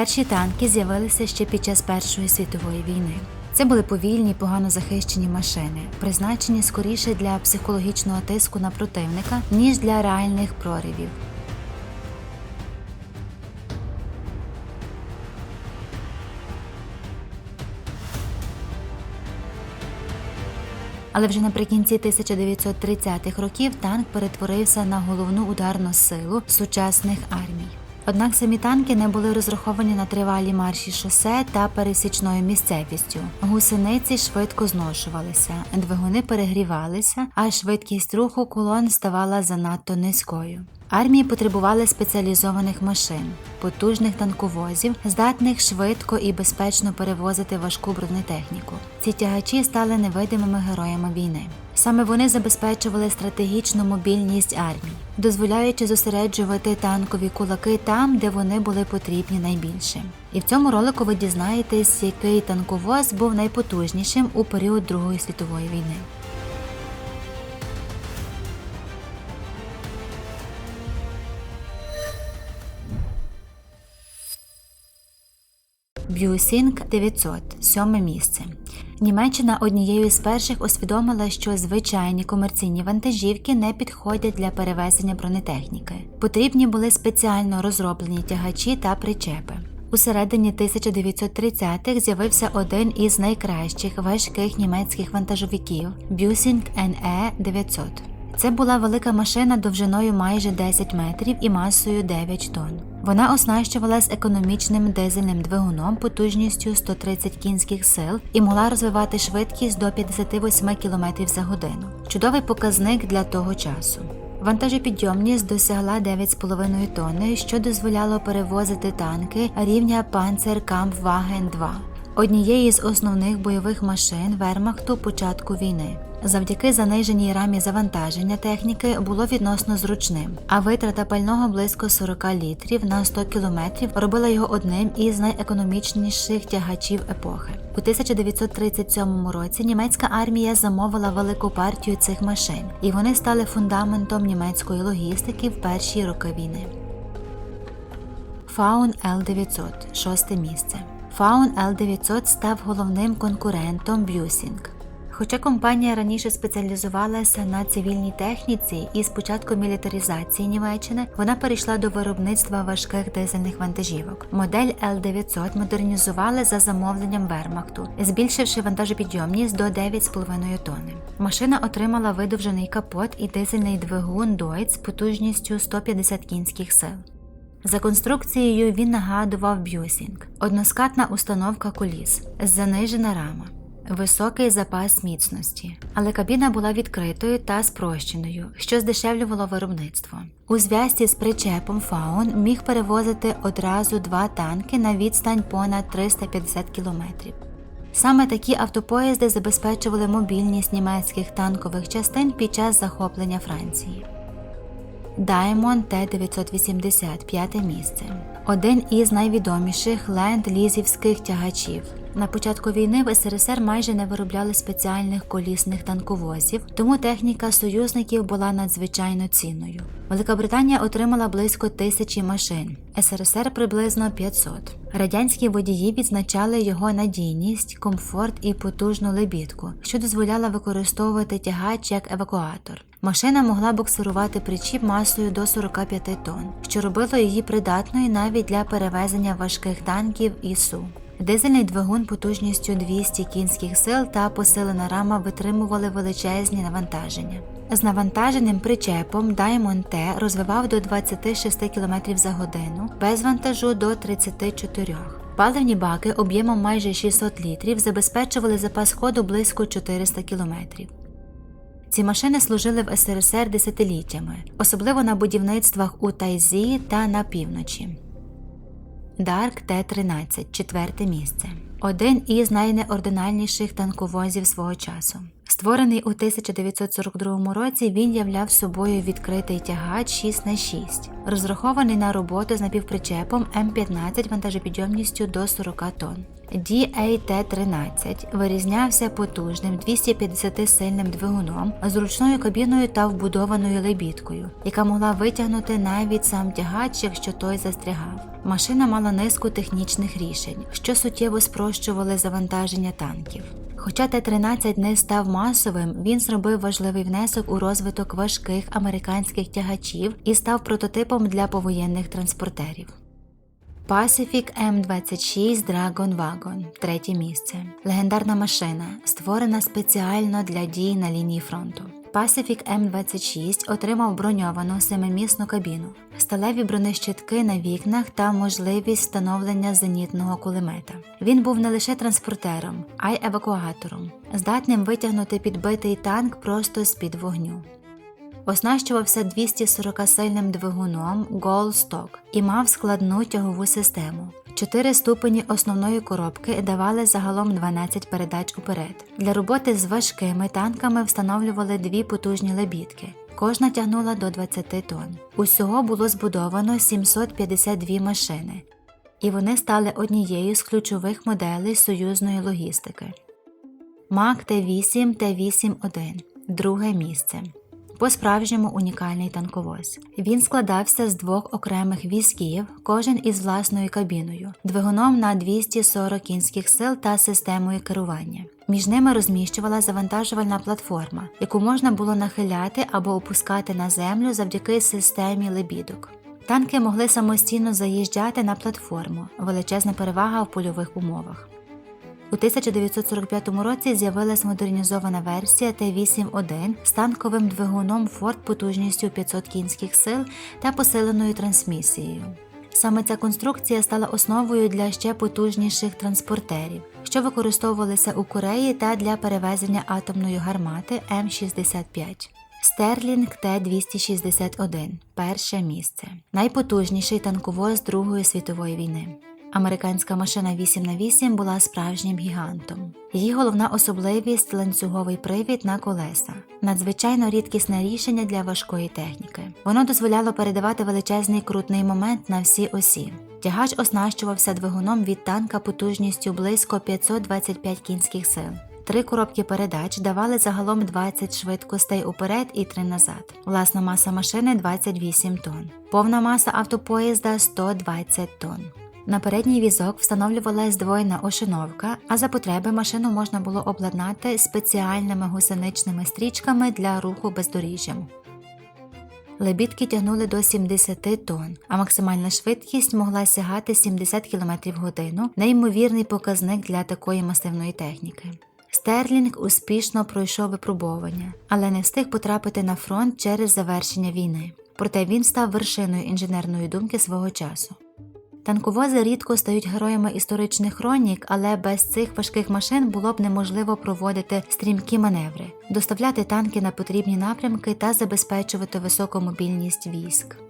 Перші танки з'явилися ще під час Першої світової війни. Це були повільні, погано захищені машини, призначені скоріше для психологічного тиску на противника, ніж для реальних проривів. Але вже наприкінці 1930-х років танк перетворився на головну ударну силу сучасних армій. Однак самі танки не були розраховані на тривалі марші шосе та пересічною місцевістю. Гусениці швидко зношувалися, двигуни перегрівалися, а швидкість руху колон ставала занадто низькою. Армії потребували спеціалізованих машин, потужних танковозів, здатних швидко і безпечно перевозити важку бронетехніку. Ці тягачі стали невидимими героями війни. Саме вони забезпечували стратегічну мобільність армій, дозволяючи зосереджувати танкові кулаки там, де вони були потрібні найбільше. І в цьому ролику ви дізнаєтесь, який танковоз був найпотужнішим у період Другої світової війни. Б'юсінг 900, сьоме місце. Німеччина однією з перших усвідомила, що звичайні комерційні вантажівки не підходять для перевезення бронетехніки. Потрібні були спеціально розроблені тягачі та причепи. У середині 1930-х з'явився один із найкращих важких німецьких вантажовиків Бюсінг NE 900. Це була велика машина довжиною майже 10 метрів і масою 9 тонн. Вона оснащувалась економічним дизельним двигуном потужністю 130 кінських сил і могла розвивати швидкість до 58 км за годину. Чудовий показник для того часу. Вантажопідйомність досягла 9,5 тонни, що дозволяло перевозити танки рівня Panzerkampfwagen 2 однієї з основних бойових машин Вермахту початку війни. Завдяки заниженій рамі завантаження техніки було відносно зручним, а витрата пального близько 40 літрів на 100 кілометрів робила його одним із найекономічніших тягачів епохи. У 1937 році німецька армія замовила велику партію цих машин, і вони стали фундаментом німецької логістики в перші роки війни. Фаун Л-900 – шосте місце. Фаун Л-900 став головним конкурентом Бюсінг. Хоча компанія раніше спеціалізувалася на цивільній техніці і з початку мілітаризації Німеччини вона перейшла до виробництва важких дизельних вантажівок. Модель Л-900 модернізували за замовленням Вермахту, збільшивши вантажопідйомність до 9,5 тонни. Машина отримала видовжений капот і дизельний двигун Deutz з потужністю 150 кінських сил. За конструкцією він нагадував б'юсінг, односкатна установка коліс, занижена рама, високий запас міцності, але кабіна була відкритою та спрощеною, що здешевлювало виробництво. У зв'язці з причепом Фаун міг перевозити одразу два танки на відстань понад 350 кілометрів. Саме такі автопоїзди забезпечували мобільність німецьких танкових частин під час захоплення Франції. Diamond Т-980 п'яте місце. Один із найвідоміших ленд-лізівських тягачів. На початку війни в СРСР майже не виробляли спеціальних колісних танковозів, тому техніка союзників була надзвичайно цінною. Велика Британія отримала близько тисячі машин, СРСР приблизно 500. Радянські водії відзначали його надійність, комфорт і потужну лебідку, що дозволяла використовувати тягач як евакуатор. Машина могла буксирувати причіп масою до 45 тонн, що робило її придатною навіть для перевезення важких танків і су. Дизельний двигун потужністю 200 кінських сил та посилена рама витримували величезні навантаження. З навантаженим причепом Diamond T розвивав до 26 км за годину, без вантажу до 34. Паливні баки об'ємом майже 600 літрів забезпечували запас ходу близько 400 кілометрів. Ці машини служили в СРСР десятиліттями, особливо на будівництвах у Тайзі та на півночі. Дарк Т-13 четверте місце. Один із найнеординальніших танковозів свого часу. Створений у 1942 році, він являв собою відкритий тягач 6 х 6 розрахований на роботу з напівпричепом М15 вантажопідйомністю до 40 тонн. DAT-13 вирізнявся потужним 250-сильним двигуном, зручною кабіною та вбудованою лебідкою, яка могла витягнути навіть сам тягач, якщо той застрягав. Машина мала низку технічних рішень, що суттєво спрощували завантаження танків. Хоча Т-13 не став масовим, він зробив важливий внесок у розвиток важких американських тягачів і став прототипом для повоєнних транспортерів. Pacific M26 Dragon Wagon – третє місце. Легендарна машина, створена спеціально для дій на лінії фронту. Pacific M26 отримав броньовану семимісну кабіну, сталеві бронещитки на вікнах та можливість встановлення зенітного кулемета. Він був не лише транспортером, а й евакуатором, здатним витягнути підбитий танк просто з-під вогню. Оснащувався 240-сильним двигуном Goldstock і мав складну тягову систему. Чотири ступені основної коробки давали загалом 12 передач уперед. Для роботи з важкими танками встановлювали дві потужні лебідки. Кожна тягнула до 20 тонн. Усього було збудовано 752 машини, і вони стали однією з ключових моделей союзної логістики. МАК Т8 Т8-1 друге місце. По-справжньому унікальний танковоз. Він складався з двох окремих візків, кожен із власною кабіною, двигуном на 240 кінських сил та системою керування. Між ними розміщувала завантажувальна платформа, яку можна було нахиляти або опускати на землю завдяки системі лебідок. Танки могли самостійно заїжджати на платформу, величезна перевага в польових умовах. У 1945 році з'явилась модернізована версія Т-8-1 з танковим двигуном Ford потужністю 500 кінських сил та посиленою трансмісією. Саме ця конструкція стала основою для ще потужніших транспортерів, що використовувалися у Кореї та для перевезення атомної гармати М-65. Стерлінг Т-261 перше місце. Найпотужніший танковоз Другої світової війни. Американська машина 8 на 8 була справжнім гігантом. Її головна особливість ланцюговий привід на колеса, надзвичайно рідкісне рішення для важкої техніки. Воно дозволяло передавати величезний крутний момент на всі осі. Тягач оснащувався двигуном від танка потужністю близько 525 кінських сил. Три коробки передач давали загалом 20 швидкостей уперед і 3 назад. Власна маса машини 28 тонн. Повна маса автопоїзда 120 тонн. На передній візок встановлювалась здвоєна ошиновка, а за потреби машину можна було обладнати спеціальними гусеничними стрічками для руху бездоріжжям. Лебідки тягнули до 70 тонн, а максимальна швидкість могла сягати 70 км в годину, неймовірний показник для такої масивної техніки. Стерлінг успішно пройшов випробування, але не встиг потрапити на фронт через завершення війни. Проте він став вершиною інженерної думки свого часу. Танковози рідко стають героями історичних хронік, але без цих важких машин було б неможливо проводити стрімкі маневри, доставляти танки на потрібні напрямки та забезпечувати високу мобільність військ.